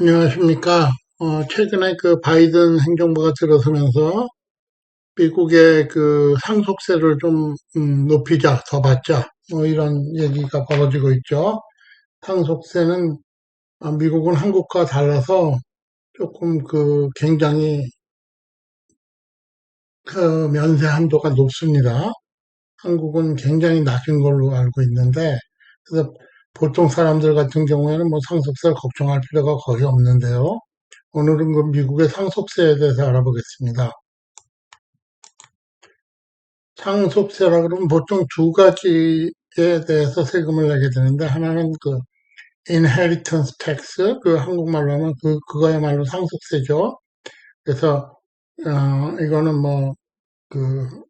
안녕하십니까. 어, 최근에 그 바이든 행정부가 들어서면서 미국의 그 상속세를 좀 음, 높이자, 더 받자, 뭐 이런 얘기가 벌어지고 있죠. 상속세는 아, 미국은 한국과 달라서 조금 그 굉장히 그 면세 한도가 높습니다. 한국은 굉장히 낮은 걸로 알고 있는데, 그래서 보통 사람들 같은 경우에는 뭐 상속세를 걱정할 필요가 거의 없는데요. 오늘은 그 미국의 상속세에 대해서 알아보겠습니다. 상속세라 그러면 보통 두 가지에 대해서 세금을 내게 되는데 하나는 그 inheritance tax 그 한국말로 하면 그 그거야말로 상속세죠. 그래서 어 이거는 뭐그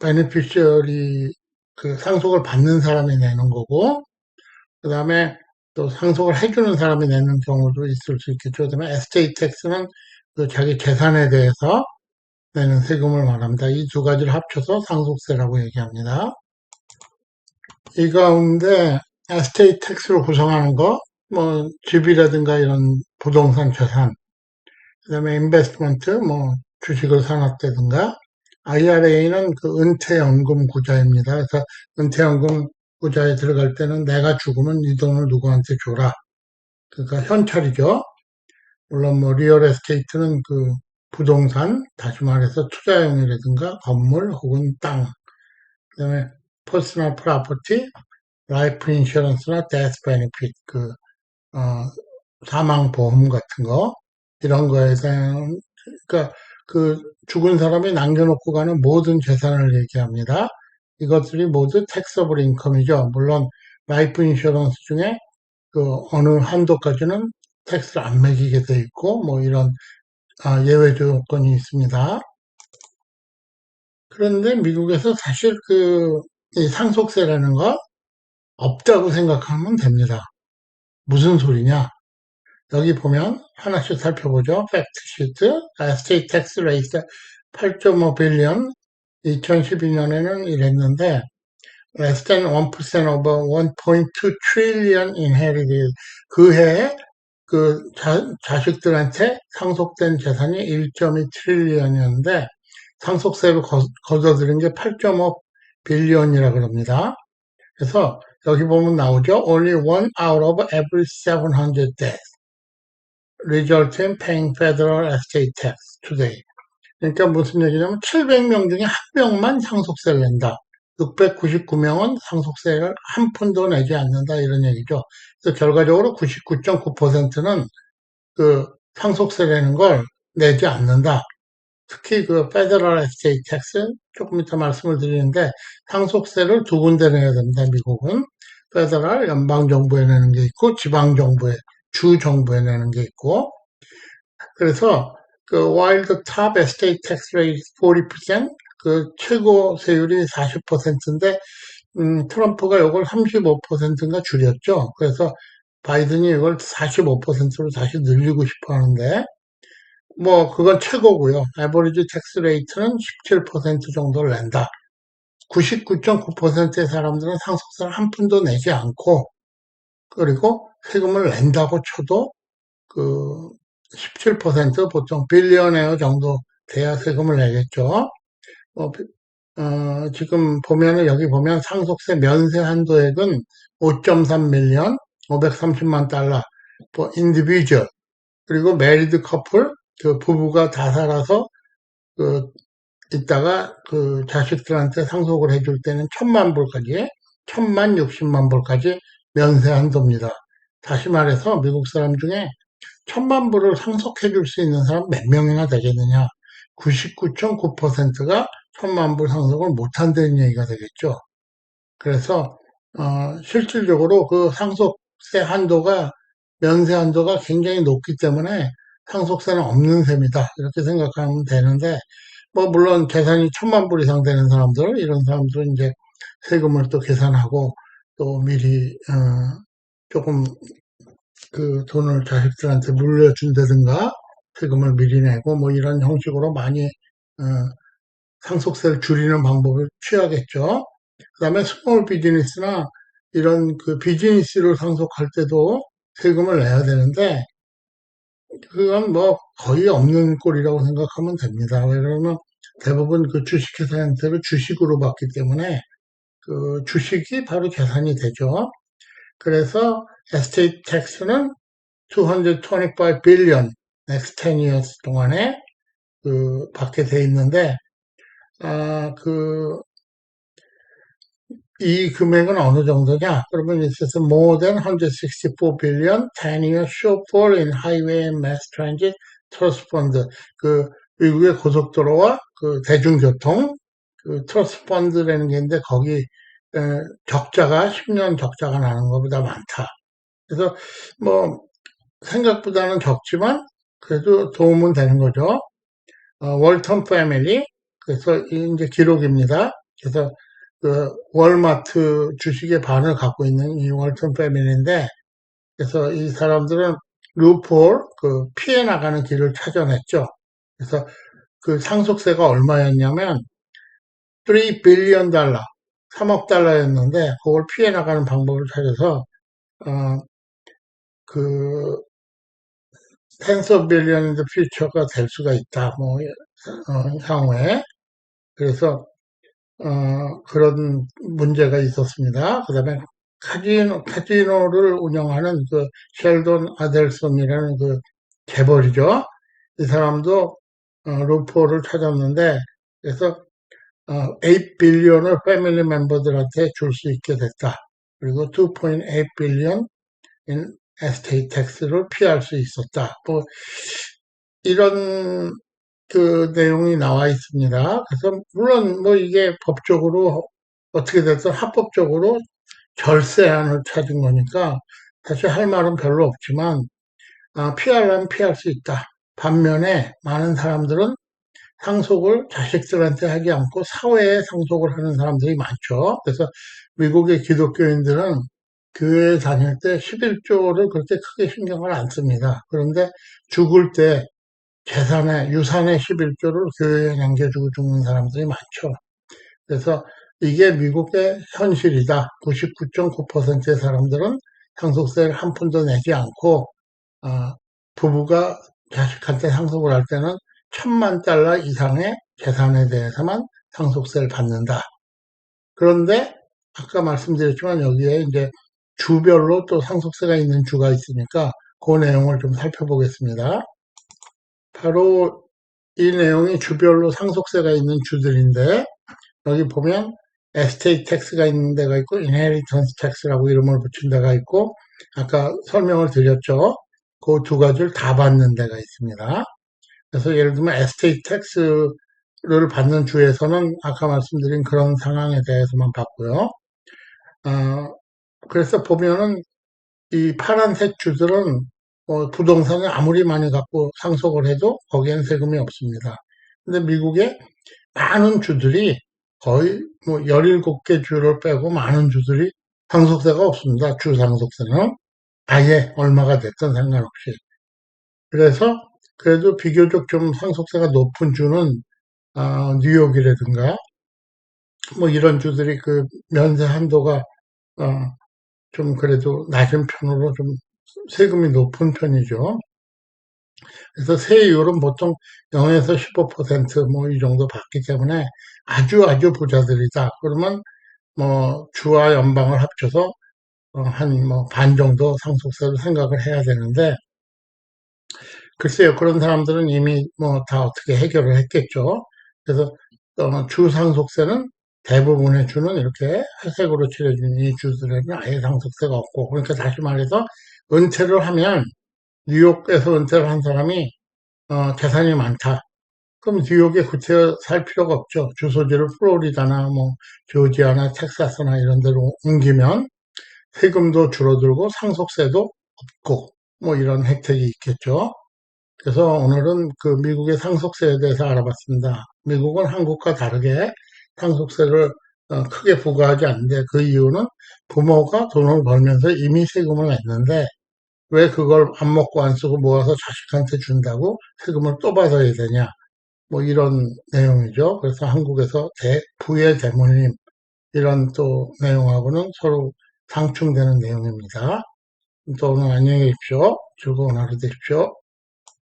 beneficiary 그 상속을 받는 사람이 내는 거고 그 다음에 또 상속을 해주는 사람이 내는 경우도 있을 수 있겠죠. 그 다음에 estate tax는 그 자기 재산에 대해서 내는 세금을 말합니다. 이 두 가지를 합쳐서 상속세라고 얘기합니다. 이 가운데 에스테이트 텍스로 구성하는 거, 뭐 집이라든가 이런 부동산 자산, 그 다음에 인베스트먼트, 뭐 주식을 사놨다든가, IRA는 그 은퇴연금 구자입니다. 그래서 은퇴연금 구자에 들어갈 때는 내가 죽으면 이 돈을 누구한테 줘라. 그러니까 현찰이죠. 물론 뭐 리얼 에스테이트는 그 부동산, 다시 말해서 투자용이라든가 건물 혹은 땅, 그 다음에 퍼스널 프로퍼티, 라이프 인슈런스나 데스 베네핏 그 어, 사망 보험 같은 거 이런 거에 대한 그러니까 그 죽은 사람이 남겨놓고 가는 모든 재산을 얘기합니다. 이것들이 모두 텍서블 인컴이죠. 물론 라이프 인슈런스 중에 그 어느 한도까지는 텍스를 안 매기게 돼 있고 뭐 이런 아, 예외 조건이 있습니다. 그런데 미국에서 사실 그 상속세라는 거 없다고 생각하면 됩니다. 무슨 소리냐? 여기 보면 하나씩 살펴보죠. 팩트 시트, 스테이트 텍스 레이스 8.5 빌리언 2012년에는 이랬는데 less than 1% over 1.2 trillion inherited 그 해에 그 자, 식들한테 상속된 재산이 1.2 트릴리언이었는데 상속세로 거, 거둬들인 게 8.5 빌리언이라 그럽니다. 그래서 여기 보면 나오죠. Only one out of every 700 deaths result in paying federal estate tax today. 그러니까 무슨 얘기냐면 700명 중에 한 명만 상속세를 낸다. 699명은 상속세를 한 푼도 내지 않는다 이런 얘기죠. 그래서 결과적으로 99.9%는 그 상속세 내는 걸 내지 않는다. 특히 그 페더럴 에스테이트 텍스 조금 이따 말씀을 드리는데 상속세를 두 군데 내야 됩니다. 미국은 페더럴 연방 정부에 내는 게 있고 지방 정부에 주 정부에 내는 게 있고 그래서 그 while the top estate tax rate is 40%, 그 최고 세율이 40%인데 음, 트럼프가 이걸 35%인가 줄였죠. 그래서 바이든이 이걸 45%로 다시 늘리고 싶어 하는데 뭐 그건 최고고요. 에버리지 텍스 레이트는 17% 정도를 낸다. 99.9%의 사람들은 상속세를 한 푼도 내지 않고 그리고 세금을 낸다고 쳐도 그 17% 보통 빌리언웨어 정도 돼야 세금을 내겠죠. 어, 어, 지금 보면은 여기 보면 상속세 면세 한도액은 5.3밀리언, 530만 달러, 뭐 인디비주얼 그리고 메리드 커플 그 부부가 다 살아서 그 있다가 그 자식들한테 상속을 해줄 때는 천만 불까지, 천만 육십만 불까지 면세 한도입니다. 다시 말해서 미국 사람 중에 천만 불을 상속해 줄 수 있는 사람 몇 명이나 되겠느냐? 99.9%가 천만 불 상속을 못 한다는 얘기가 되겠죠. 그래서 어, 실질적으로 그 상속세 한도가 면세 한도가 굉장히 높기 때문에 상속세는 없는 셈이다 이렇게 생각하면 되는데 뭐 물론 재산이 천만 불 이상 되는 사람들 이런 사람들은 이제 세금을 또 계산하고 또 미리 어, 조금 그 돈을 자식들한테 물려준다든가 세금을 미리 내고 뭐 이런 형식으로 많이 어, 상속세를 줄이는 방법을 취하겠죠. 그 다음에 스몰 비즈니스나 이런 그 비즈니스를 상속할 때도 세금을 내야 되는데 그건 뭐 거의 없는 꼴이라고 생각하면 됩니다. 왜냐하면 대부분 그 주식회사 형태를 주식으로 받기 때문에 그 주식이 바로 계산이 되죠. 그래서 estate tax는 225 billion next 10 years 동안에 그 받게 돼 있는데 아, 그, 이 금액은 어느 정도냐? 그러면 있어서 more than 164 billion 10-year shortfall in highway and mass transit trust fund. 그 미국의 고속도로와 그 대중교통 그 트러스 펀드라는 게 있는데 거기 에, 적자가 10년 적자가 나는 것보다 많다. 그래서 뭐 생각보다는 적지만 그래도 도움은 되는 거죠. 어, 월턴 패밀리 그래서 이제 기록입니다. 그래서 그 월마트 주식의 반을 갖고 있는 이 월턴 패밀리인데 그래서 이 사람들은 루폴 그 피해 나가는 길을 찾아냈죠. 그래서 그 상속세가 얼마였냐면 3 빌리언 달러 3억 달러였는데 그걸 피해 나가는 방법을 찾아서 어 그 텐서 빌리언드 퓨처가 될 수가 있다. 뭐 어, 향후에 그래서 어, 그런 문제가 있었습니다. 그 다음에 카지노, 카지노를 운영하는 그 셸돈 아델슨이라는 그 재벌이죠. 이 사람도 어, 루포를 찾았는데 그래서 어, 8 빌리언을 패밀리 멤버들한테 줄 수 있게 됐다. 그리고 2.8 빌리언 인 에스테이트 텍스를 피할 수 있었다. 뭐 이런 그 내용이 나와 있습니다. 그래서 물론 뭐 이게 법적으로 어떻게 됐든 합법적으로 절세안을 찾은 거니까 사실 할 말은 별로 없지만 아, 피하려면 피할 수 있다. 반면에 많은 사람들은 상속을 자식들한테 하지 않고 사회에 상속을 하는 사람들이 많죠. 그래서 미국의 기독교인들은 교회 다닐 때 11조를 그렇게 크게 신경을 안 씁니다. 그런데 죽을 때 재산의 유산의 11조를 교회에 남겨주고 죽는 사람들이 많죠. 그래서 이게 미국의 현실이다. 99.9%의 사람들은 상속세를 한 푼도 내지 않고 어, 부부가 자식한테 상속을 할 때는 천만 달러 이상의 재산에 대해서만 상속세를 받는다. 그런데 아까 말씀드렸지만 여기에 이제 주별로 또 상속세가 있는 주가 있으니까 그 내용을 좀 살펴보겠습니다. 바로 이 내용이 주별로 상속세가 있는 주들인데 여기 보면 에스테이트 텍스가 있는 데가 있고 인헤리턴스 텍스라고 이름을 붙인 데가 있고 아까 설명을 드렸죠. 그 두 가지를 다 받는 데가 있습니다. 그래서 예를 들면 에스테이트 텍스를 받는 주에서는 아까 말씀드린 그런 상황에 대해서만 받고요. 어, 그래서 보면은 이 파란색 주들은 어, 부동산을 아무리 많이 갖고 상속을 해도 거기엔 세금이 없습니다. 근데 미국의 많은 주들이 거의 뭐 17개 주를 빼고 많은 주들이 상속세가 없습니다. 주 상속세는 아예 얼마가 됐든 상관없이. 그래서 그래도 비교적 좀 상속세가 높은 주는 어, 뉴욕이라든가 뭐 이런 주들이 그 면세 한도가 어, 좀 그래도 낮은 편으로 좀 세금이 높은 편이죠. 그래서 세율은 보통 0에서 15%뭐 이 정도 받기 때문에 아주 아주 부자들이다. 그러면 뭐 주와 연방을 합쳐서 어, 한뭐 반 정도 상속세를 생각을 해야 되는데 글쎄요 그런 사람들은 이미 뭐 다 어떻게 해결을 했겠죠. 그래서 어, 주 상속세는 대부분의 주는 이렇게 회색으로 칠해주는 이 주들에는 아예 상속세가 없고 그러니까 다시 말해서 은퇴를 하면 뉴욕에서 은퇴를 한 사람이 어, 재산이 많다. 그럼 뉴욕에 구태 살 필요가 없죠. 주소지를 플로리다나 뭐 조지아나 텍사스나 이런 데로 옮기면 세금도 줄어들고 상속세도 없고 뭐 이런 혜택이 있겠죠. 그래서 오늘은 그 미국의 상속세에 대해서 알아봤습니다. 미국은 한국과 다르게 상속세를 어, 크게 부과하지 않는데 그 이유는 부모가 돈을 벌면서 이미 세금을 냈는데 왜 그걸 안 먹고 안 쓰고 모아서 자식한테 준다고 세금을 또 받아야 되냐. 뭐 이런 내용이죠. 그래서 한국에서 대, 부의 대모님 이런 또 내용하고는 서로 상충되는 내용입니다. 또 오늘 안녕히 계십시오. 즐거운 하루 되십시오.